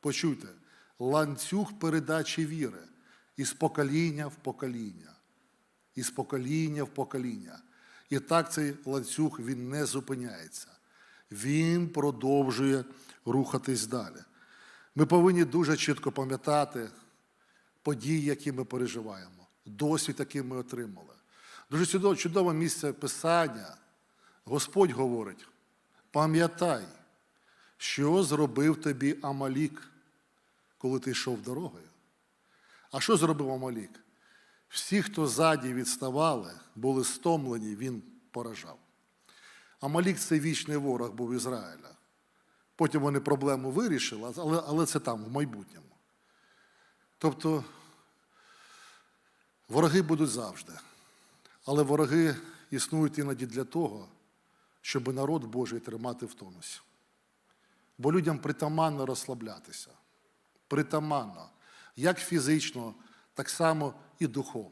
Почуйте, ланцюг передачі віри із покоління в покоління, із покоління в покоління. І так цей ланцюг він не зупиняється. Він продовжує рухатись далі. Ми повинні дуже чітко пам'ятати події, які ми переживаємо, досвід, який ми отримали. Дуже чудове, чудове місце писання. Господь говорить: пам'ятай, що зробив тобі Амалік, коли ти йшов дорогою. А що зробив Амалік? Всі, хто ззаді відставали, були стомлені, він поражав. Амалік це вічний ворог був Ізраїля. Потім вони проблему вирішили, але, але це там, в майбутньому. Тобто вороги будуть завжди. Але вороги існують іноді для того, щоб народ Божий тримати в тонусі. Бо людям притаманно розслаблятися. Притаманно. Як фізично, так само і духовно.